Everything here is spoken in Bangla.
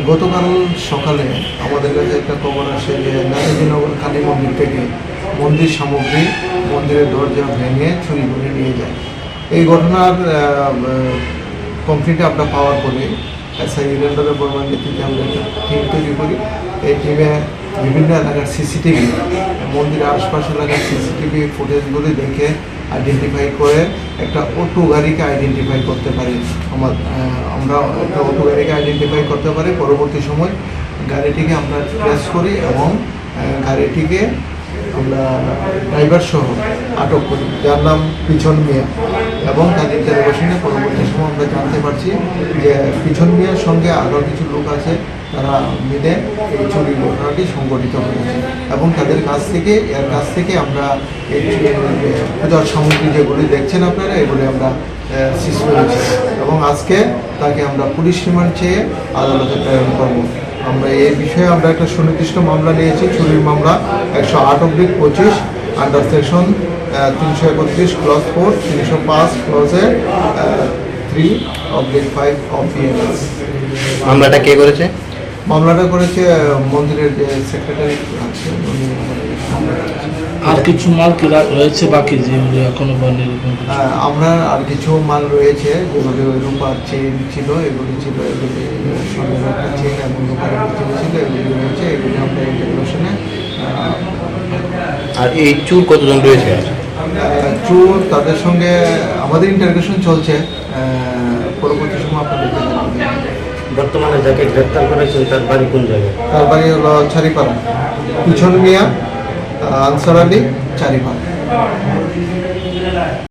গতকাল সকালে আমাদের কাছে একটা খবর আসে যে নাজিনগর কালী মন্দির থেকে মন্দির সামগ্রী মন্দিরের দরজা ভেঙে চুরি করে নিয়ে যায়। এই ঘটনার কমপ্লিট আমরা পাওয়ার পরে এসআই ইরেন্দ্র বর্মার নেতৃত্বে আমরা একটা টিম তৈরি করি। এই টিমে বিভিন্ন এলাকার সিসিটিভি মন্দিরের আশপাশ এলাকার সিসিটিভি ফুটেজগুলি দেখে আইডেন্টিফাই করে একটা অটো গাড়িকে আইডেন্টিফাই করতে পারি। আমার আমরা একটা অটো গাড়িকে আইডেন্টিফাই করতে পারি। পরবর্তী সময় গাড়িটিকে আমরা ট্রেস করি এবং গাড়িটিকে আমরা ড্রাইভার সহ আটক করি। যার নাম পিছন মিয়া এবং তার ইন্টারভেশনে জানতে পারছি যে পিছন মিয়ার সঙ্গে আরও কিছু লোক আছে, তারা মিলে এই চুরি ঘটনাটি সংগঠিত হয়েছে এবং তাদের কাছ থেকে, এর কাছ থেকে আমরা এই পূজার সামগ্রী যেগুলি দেখছেন আপনারা, এগুলি আমরা সিজ করেছি এবং আজকে তাকে আমরা পুলিশ রিমান্ড চেয়ে আদালতে প্রেরণ করব। আমরা এই বিষয়ে আমরা একটা সুনির্দিষ্ট মামলা নিয়েছি চুরির মামলা একশো আট অব্দিক পঁচিশ আন্ডার সেকশন তিনশো একত্রিশ ক্লস ফোর তিনশো পাঁচ ক্লজে থ্রি অব্লিক ফাইভ অফ মামলাটা কে করেছে? মামলাটা করেছে মন্দিরের যে সেক্রেটারি আছে উনি আর কিছু মাল কি রয়েছে বাকি যেগুলো এখনও আমরা আর কিছু মাল রয়েছে যেগুলি ওই রূপার চেন ছিল এগুলি ছিল এগুলি একটা চেন এবং রূপার ছিল এগুলি রয়েছে এগুলি আমরা ইন্টারভিউশনে আর এই চুর কতজন রয়েছে? চোর তাদের সঙ্গে আমাদের ইন্টারভিউশন চলছে। পরবর্তী সময় আপনাদের বর্তমানে যাকে গ্রেপ্তার করেছেন তার বাড়ি কোন জায়গায়? তার বাড়ি হলো চারিপাড়া। পিছন মিয়া আনসার আলী চারিপাড়া।